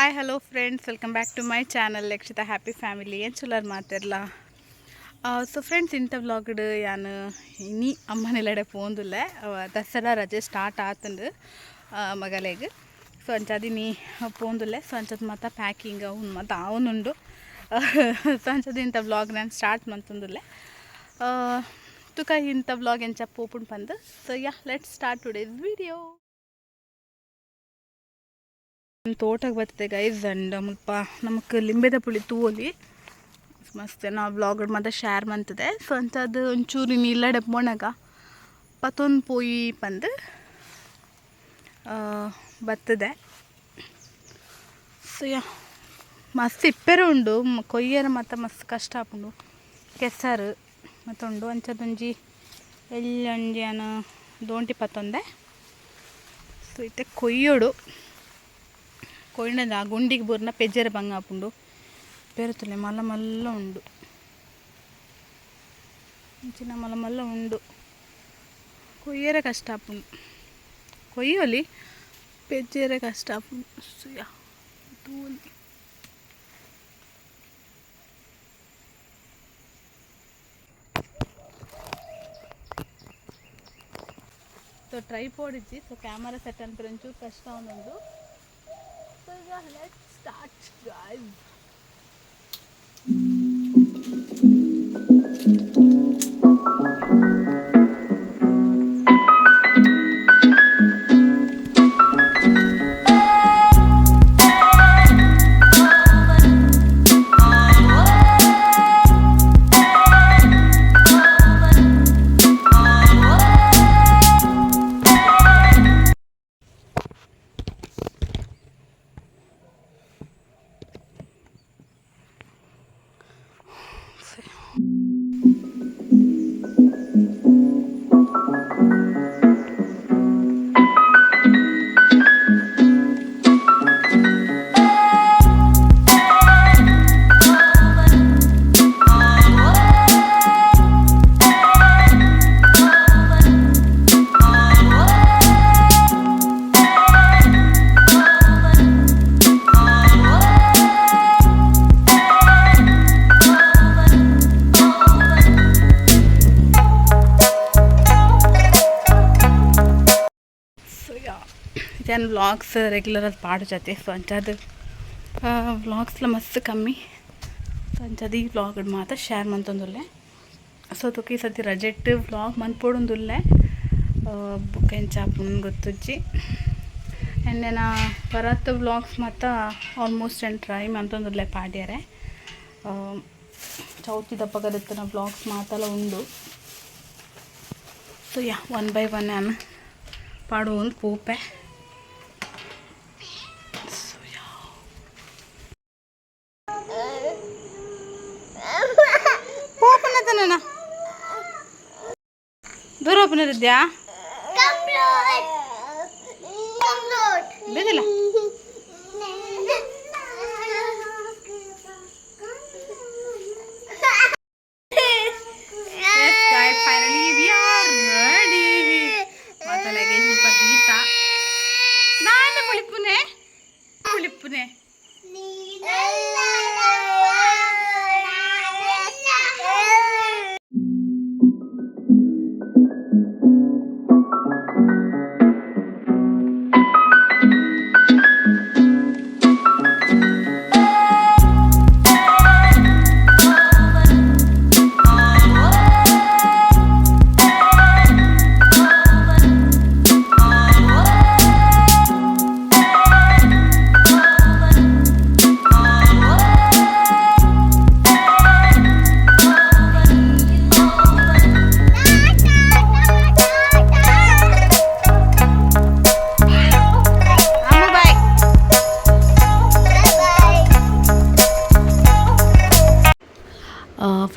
Hi hello friends welcome back to my channel Lakshita happy family ಏನು ಚಲೋರ್ ಮಾತಿರಲ್ಲ so friends ಇಂಥ ವ್ಲಾಗ್ಡ್ ಯಾನು ಇನಿ ಅಮ್ಮನೆಲ್ಲಡೆ ಪೋಂದಿಲ್ಲ. ದಸರಾ ರಜೆ ಸ್ಟಾರ್ಟ್ ಆತಂದು ಮಗಲೆಗ್. ಸೊ ಅಂಚದಿ ನೀ ಪೋಂದುಲ್ಲ. ಸೊ ಅಂಚದ ಮಾತ ಪ್ಯಾಕಿಂಗ್ ಅವ್ನು ಮತ್ತು ಅವನುಂಡು. ಸೊ ಅಂಚದು ಇಂಥ ವ್ಲಾಗ್ ನಾನು ಸ್ಟಾರ್ಟ್ ಮಂತಂದುಲ್ಲ ತುಕ ಇಂಥ ವ್ಲಾಗ್ ಎಂಚ ಪೋಪುಂಡು ಬಂದು so yeah let start today's video ತೋಟಕ್ಕೆ ಬರ್ತದೆ ಗೈಸ್ ಅಂಡ್ ಮುಲ್ಪ ನಮಗೆ ಲಿಂಬೆದ ಪುಳಿ ತೂವಲಿ ಮಸ್ತ್ ನಾವು ಬ್ಲಾಗ್ ಮತ್ತೆ ಶೇರ್ ಮಂತದೆ ಸೊ ಅಂಥದ್ದು ಒಂಚೂರು ನೀಲ್ಲ ಡೆಪ್ಪೊಣಗ ಪತ್ತೊಂದು ಪೋಯಿ ಬಂದು ಬರ್ತದೆ ಸೊ ಯಾ, ಮಸ್ತ್ ಇಪ್ಪೇರು ಉಂಡು. ಕೊಯ್ಯರ ಮತ್ತು ಮಸ್ತ್ ಕಷ್ಟ ಆಪುಂಡು. ಕೆಸರು ಮತ್ತುಂಡು ಅಂಚದೊಂಜಿ ಎಲ್ಲಿ ಅಂಜಿ ದೋಂಟಿ ಪತ್ತೊಂದೆ ಸೊ ಇತ್ತೆ ಕೊಯ್ಯೋಡು. ಕೊಯ್ನದ ಆ ಗುಂಡಿಗೆ ಬೂರ್ನ ಪೆಜ್ಜರ ಬಂಗ ಆಪುಂಡು ಪೇರುತ್ತಲೆ ಮಲ್ಲ ಮಲ್ಲ ಉಂಡು ಇಂಚಿನ ಮಲ್ಲ ಮಲ್ಲ ಉಂಡು ಕೊಯ್ಯರ ಕಷ್ಟ ಆಪುಂಡು ಕೊಯ್ಯೋಲಿ ಪೆಜ್ಜರ ಕಷ್ಟ ಆಪುಂಡು ಸುಯ ತೂಲಿ ಸೊ ಟ್ರೈಪೋಡ್ ಇಜ್ಜಿ ಸೊ ಕ್ಯಾಮರಾ ಸೆಟ್ ಅಂತ ಒಂಚೂರು ಕಷ್ಟ ಒಂದೊಂದು So yeah, let's start, guys. ಇದೇನು ವ್ಲಾಗ್ಸ್ ರೆಗ್ಯುಲರ್ ಅದು ಪಾಡು ಜೊತೆ ಸೊ ಅಂಚದು ವ್ಲಾಗ್ಸ್ಲ ಮಸ್ತ್ ಕಮ್ಮಿ. ಸೊ ಅಂಚದು ಈ ವ್ಲಾಗ್ ಮಾತ್ರ ಶೇರ್ ಮಂತೊಂದುಲ್ಲೆ. ಸೊ ತುಕಿ ಸತಿ ರಜೆಟ್ ವ್ಲಾಗ್ ಮನ್ಪೋಡೊಂದುಲ್ಲೆ ಬುಕ್ ಎಂಚಾಪುನ್ ಗೊತ್ತುಜ್ಜಿ. ಎಂಡೆನ ಬರತ್ತ ವ್ಲಾಗ್ಸ್ ಮಾತ ಆಲ್ಮೋಸ್ಟ್ ಏನು ಟ್ರೈ ಮಂತೊಂದುಲ್ಲೆ ಪಾಡ್ಯಾರೆ. ಚೌತಿ ದಪ್ಪಗದತ್ತಿನ ವ್ಲಾಗ್ಸ್ ಮಾತೆಲ್ಲ ಉಂಡು. So yeah one by one ನಾನು ಪಾಡು ಒಂದು ಪೂಪೆ. ದೂರ ಓಪನದಿದ್ಯಾ ಬೇದಿಲ್ಲ Yes,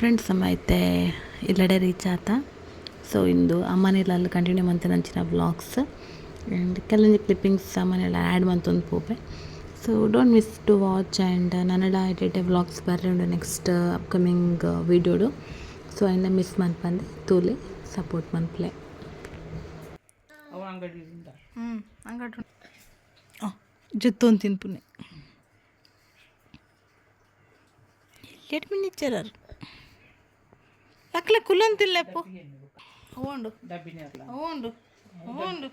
ಫ್ರೆಂಡ್ಸ್ ನಮ್ಮ ಐತೆ ಇಲ್ಲಡೆ ರೀಚ್ ಆತ ಸೊ ಇಂದು ಅಮ್ಮನೆಲ್ಲ ಕಂಟಿನ್ಯೂ ಮಂತ್ ನಂಚಿನ ಬ್ಲಾಗ್ಸ್ ಆ್ಯಂಡ್ ಕೆಲವೊಂದು ಕ್ಲಿಪ್ಪಿಂಗ್ಸ್ ಅಮ್ಮನೆಲ್ಲ ಆ್ಯಡ್ ಮಂತೊಂದು ಪೋಪೆ so don't miss to watch and ನನ್ನಡ ಎಡೆಡೆ vlogs ಬರ್ರಿ ಉಂಡು ನೆಕ್ಸ್ಟ್ ಅಪ್ಕಮಿಂಗ್ ವೀಡಿಯೋಡು ಸೊ ಐನ ಮಿಸ್ ಮನ್ಪಂದೆ ಬಂದೆ ತೂಲೆ ಸಪೋರ್ಟ್ ಮನ್ಪ್ಲೆ ಹ್ಞೂ ಅಂಗಡಿ ಜುತ್ತು ಅಂತ ತಿನ್ಪುನೆ ಎಟ್ అక్కడ కులం తిల్లేపు అవును అవును అవును